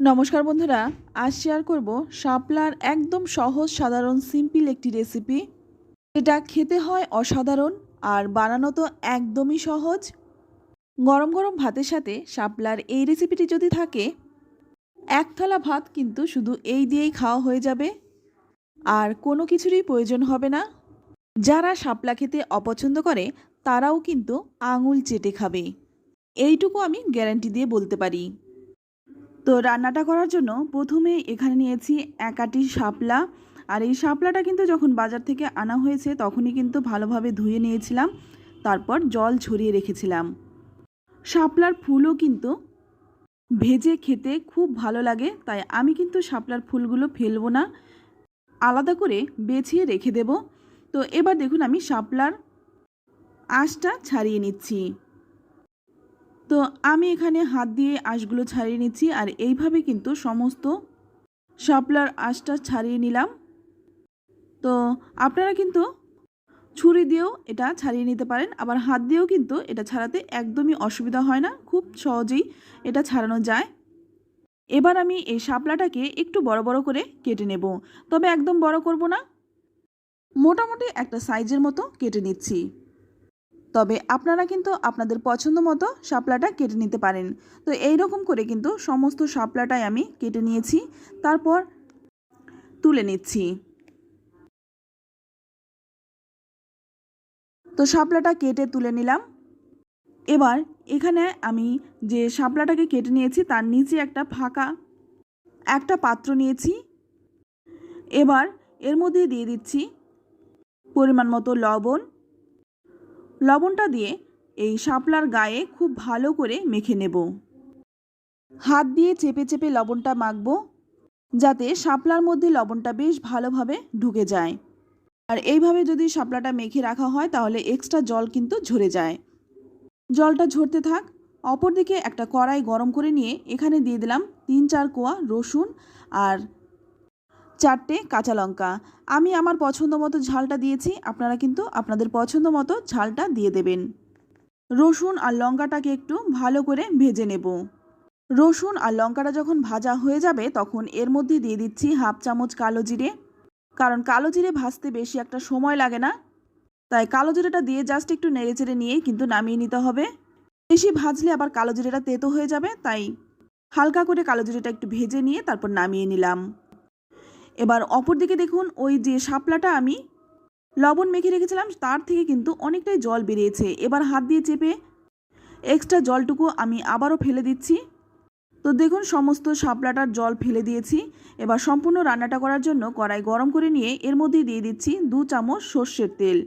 নমস্কার বন্ধুরা, আজ শেয়ার করব শাপলার একদম সহজ, সাধারণ সিম্পল একটি রেসিপি এটা খেতে হয় অসাধারণ আর বানানো তো একদমই সহজ। গরম গরম ভাতের সাথে শাপলার এই রেসিপিটি যদি থাকে, এক থালা ভাত কিন্তু শুধু এই দিয়েই খাওয়া হয়ে যাবে। আর কোনো কিছুরই প্রয়োজন হবে না। যারা শাপলা খেতে অপছন্দ করে, তারাও কিন্তু আঙুল চেটে খাবে। এইটুকু আমি গ্যারান্টি দিয়ে বলতে পারি। তো রান্নাটা করার জন্য প্রথমে এখানে নিয়েছি একাটি শাপলা। আর এই শাপলাটা কিন্তু যখন বাজার থেকে আনা হয়েছে, তখনই কিন্তু ভালোভাবে ধুয়ে নিয়েছিলাম। তারপর জল ছড়িয়ে রেখেছিলাম। শাপলার ফুলও কিন্তু ভেজে খেতে খুব ভালো লাগে, তাই আমি কিন্তু শাপলার ফুলগুলো ফেলব না। আলাদা করে বেছিয়ে রেখে দেব। তো এবার দেখুন আমি শাপলার আঁশটা ছাড়িয়ে নিচ্ছি। তো আমি এখানে হাত দিয়ে আঁশগুলো ছাড়িয়ে নিচ্ছি আর এইভাবে কিন্তু সমস্ত শাপলার আঁশটা ছাড়িয়ে নিলাম। তো আপনারা কিন্তু ছুরি দিয়েও এটা ছাড়িয়ে নিতে পারেন, আবার হাত দিয়েও কিন্তু এটা ছাড়াতে একদমই অসুবিধা হয় না, খুব সহজেই এটা ছাড়ানো যায়। এবার আমি এই শাপলাটাকে একটু বড় বড় করে কেটে নেব, তবে একদম বড় করব না। মোটামুটি একটা সাইজের মতো কেটে নিচ্ছি। তবে আপনারা কিন্তু আপনাদের পছন্দ মতো শাপলাটা কেটে নিতে পারেন। তো এই রকম করে কিন্তু সমস্ত শাপলাটাই আমি কেটে নিয়েছি। তারপর তুলে নিচ্ছি। তো শাপলাটা কেটে তুলে নিলাম। এবার এখানে আমি যে শাপলাটাকে কেটে নিয়েছি তার নিচে একটা ফাঁকা একটা পাত্র নিয়েছি। এবার এর মধ্যে দিয়ে দিচ্ছি পরিমাণ মতো লবণ। লবণটা দিয়ে এই শাপলার গায়ে খুব ভালো করে মেখে নেব। হাত দিয়ে চেপে চেপে লবণটা মাখবো, যাতে শাপলার মধ্যে লবণটা বেশ ভালোভাবে ঢুকে যায়। আর এইভাবে যদি শাপলাটা মেখে রাখা হয়, তাহলে এক্সট্রা জল কিন্তু ঝরে যায়। জলটা ঝরতে থাক, অপরদিকে একটা কড়াই গরম করে নিয়ে এখানে দিয়ে দিলাম তিন চার কোয়া রসুন আর চারটে কাঁচা লঙ্কা। আমি আমার পছন্দ মতো ঝালটা দিয়েছি, আপনারা কিন্তু আপনাদের পছন্দ মতো ঝালটা দিয়ে দেবেন। রসুন আর লঙ্কাটাকে একটু ভালো করে ভেজে নেব। রসুন আর লঙ্কাটা যখন ভাজা হয়ে যাবে, তখন এর মধ্যে দিয়ে দিচ্ছি হাফ চামচ কালো জিরে। কারণ কালো জিরে ভাজতে বেশি একটা সময় লাগে না। তাই কালো জিরেটা দিয়ে জাস্ট একটু নেড়েচেড়ে নিয়ে কিন্তু নামিয়ে নিতে হবে। বেশি ভাজলে আবার কালো জিরেটা তেতো হয়ে যাবে, তাই হালকা করে কালো জিরেটা একটু ভেজে নিয়ে তারপর নামিয়ে নিলাম। এবার অপর দিকে দেখুন, ওই যে শাপলাটা আমি লবণ মেখে রেখেছিলাম, তার থেকে কিন্তু অনেকটাই জল বেরিয়েছে। এবার হাত দিয়ে চেপে এক্সট্রা জলটুকু আমি আবারও ফেলে দিচ্ছি। তো দেখুন, সমস্ত শাপলাটার জল ফেলে দিয়েছি। এবার সম্পূর্ণ রান্নাটা করার জন্য কড়াই গরম করে নিয়ে এর মধ্যেই দিয়ে দিচ্ছি দু চামচ সর্ষের তেল।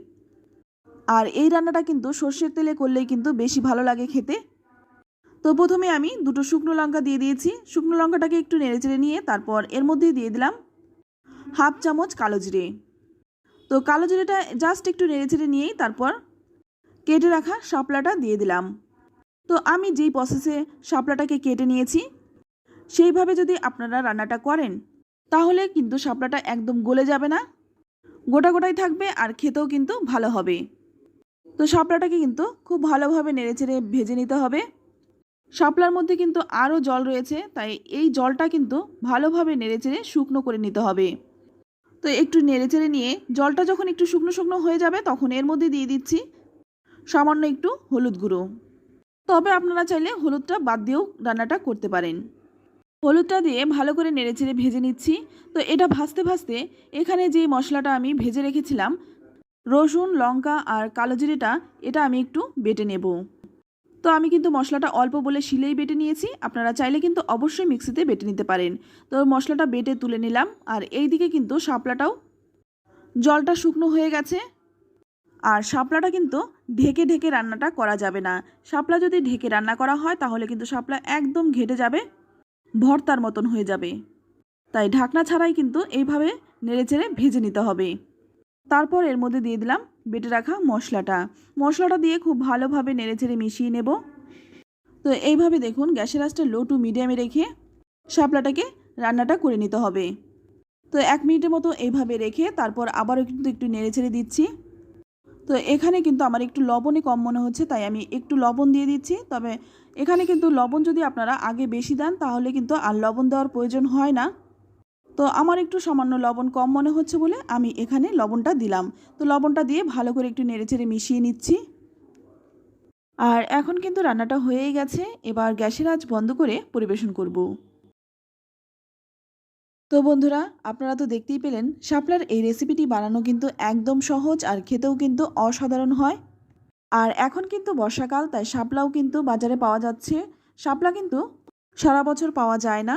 আর এই রান্নাটা কিন্তু সর্ষের তেলে করলেই কিন্তু বেশি ভালো লাগে খেতে। তো প্রথমে আমি দুটো শুকনো লঙ্কা দিয়ে দিয়েছি। শুকনো লঙ্কাটাকে একটু নেড়েচেড়ে নিয়ে তারপর এর মধ্যে দিয়ে দিলাম হাফ চামচ কালো জিরে। তো কালো জিরেটা জাস্ট একটু নেড়েচেড়ে নিয়েই তারপর কেটে রাখা শাপলাটা দিয়ে দিলাম। তো আমি যেই প্রসেসে শাপলাটাকে কেটে নিয়েছি, সেইভাবে যদি আপনারা রান্নাটা করেন, তাহলে কিন্তু শাপলাটা একদম গলে যাবে না। গোটা গোটাই থাকবে আর খেতেও কিন্তু ভালো হবে। তো শাপলাটাকে কিন্তু খুব ভালোভাবে নেড়েচেড়ে ভেজে নিতে হবে। শাপলার মধ্যে কিন্তু আরও জল রয়েছে, তাই এই জলটা কিন্তু ভালোভাবে নেড়েচেড়ে শুকনো করে নিতে হবে। তো একটু নেড়েচেড়ে নিয়ে জলটা যখন একটু শুকনো শুকনো হয়ে যাবে, তখন এর মধ্যে দিয়ে দিচ্ছি সামান্য একটু হলুদ গুঁড়ো। তবে আপনারা চাইলে হলুদটা বাদ দিয়েও রান্নাটা করতে পারেন। হলুদটা দিয়ে ভালো করে নেড়েচেড়ে ভেজে নিচ্ছি। তো এটা ভাজতে ভাজতে এখানে যে মশলাটা আমি ভেজে রেখেছিলাম, রসুন, লঙ্কা আর কালো জিরেটা, এটা আমি একটু বেটে নেব। তো আমি কিন্তু মশলাটা অল্প বলে শিলেই বেটে নিয়েছি। আপনারা চাইলে কিন্তু অবশ্যই মিক্সিতে বেটে নিতে পারেন। তো মশলাটা বেটে তুলে নিলাম আর এই দিকে কিন্তু শাপলাটাও জলটা শুকনো হয়ে গেছে। আর শাপলাটা কিন্তু ঢেকে ঢেকে রান্নাটা করা যাবে না। শাপলা যদি ঢেকে রান্না করা হয়, তাহলে কিন্তু শাপলা একদম ঘেটে যাবে, ভর্তার মতন হয়ে যাবে। তাই ঢাকনা ছাড়াই কিন্তু এইভাবে নেড়েচেড়ে ভেজে নিতে হবে। তারপর এর মধ্যে দিয়ে দিলাম বেটে রাখা মশলাটা। মশলাটা দিয়ে খুব ভালোভাবে নেড়ে নেড়েচেড়ে মিশিয়ে নেব। তো এইভাবে দেখুন, গ্যাসের আঁচটা লো টু মিডিয়ামে রেখে শাপলাটাকে রান্নাটা করে নিতে হবে। তো এক মিনিটের মতো এইভাবে রেখে তারপর আবারও কিন্তু একটু নেড়েচেড়ে দিচ্ছি। তো তো এখানে কিন্তু আমার একটু লবণই কম মনে হচ্ছে, তাই আমি একটু লবণ দিয়ে দিচ্ছি। তবে এখানে কিন্তু লবণ যদি আপনারা আগে বেশি দেন, তাহলে কিন্তু আর লবণ দেওয়ার প্রয়োজন হয় না। তো আমার একটু সামান্য লবণ কম মনে হচ্ছে বলে আমি এখানে লবণটা দিলাম। তো লবণটা দিয়ে ভালো করে একটু নেড়ে নেড়েচেড়ে মিশিয়ে নিচ্ছি। আর এখন কিন্তু রান্নাটা হয়েই গেছে। এবার গ্যাসের আঁচ বন্ধ করে পরিবেশন করব। তো বন্ধুরা, আপনারা তো দেখতেই পেলেন, শাপলার এই রেসিপিটি বানানো কিন্তু একদম সহজ আর খেতেও কিন্তু অসাধারণ হয়। আর এখন কিন্তু বর্ষাকাল, তাই শাপলাও কিন্তু বাজারে পাওয়া যাচ্ছে। শাপলা কিন্তু সারা বছর পাওয়া যায় না।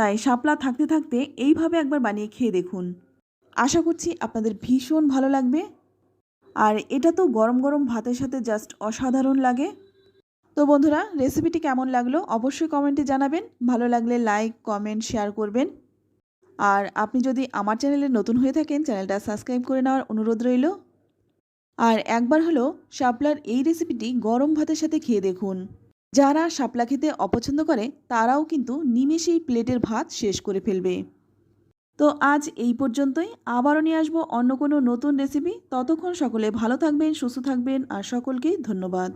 তাই শাপলা থাকতে থাকতে এইভাবে একবার বানিয়ে খেয়ে দেখুন। আশা করছি আপনাদের ভীষণ ভালো লাগবে। আর এটা তো গরম গরম ভাতের সাথে জাস্ট অসাধারণ লাগে। তো বন্ধুরা রেসিপিটি কেমন লাগল অবশ্যই কমেন্টে জানাবেন। ভালো লাগলে লাইক কমেন্ট শেয়ার করবেন। আর আপনি যদি আমার চ্যানেলে নতুন হয়ে থাকেন চ্যানেলটা সাবস্ক্রাইব করে নেওয়ার অনুরোধ রইল। আর একবার হলো শাপলার এই রেসিপিটি গরম ভাতের সাথে খেয়ে দেখুন। যারা শাপলা খেতে অপছন্দ করে, তারাও কিন্তু নিমেষেই প্লেটের ভাত শেষ করে ফেলবে। তো আজ এই পর্যন্তই। আবারও নিয়ে আসব অন্য কোনো নতুন রেসিপি ততক্ষণ সকলে ভালো থাকবেন, সুস্থ থাকবেন, আর সকলকেই ধন্যবাদ।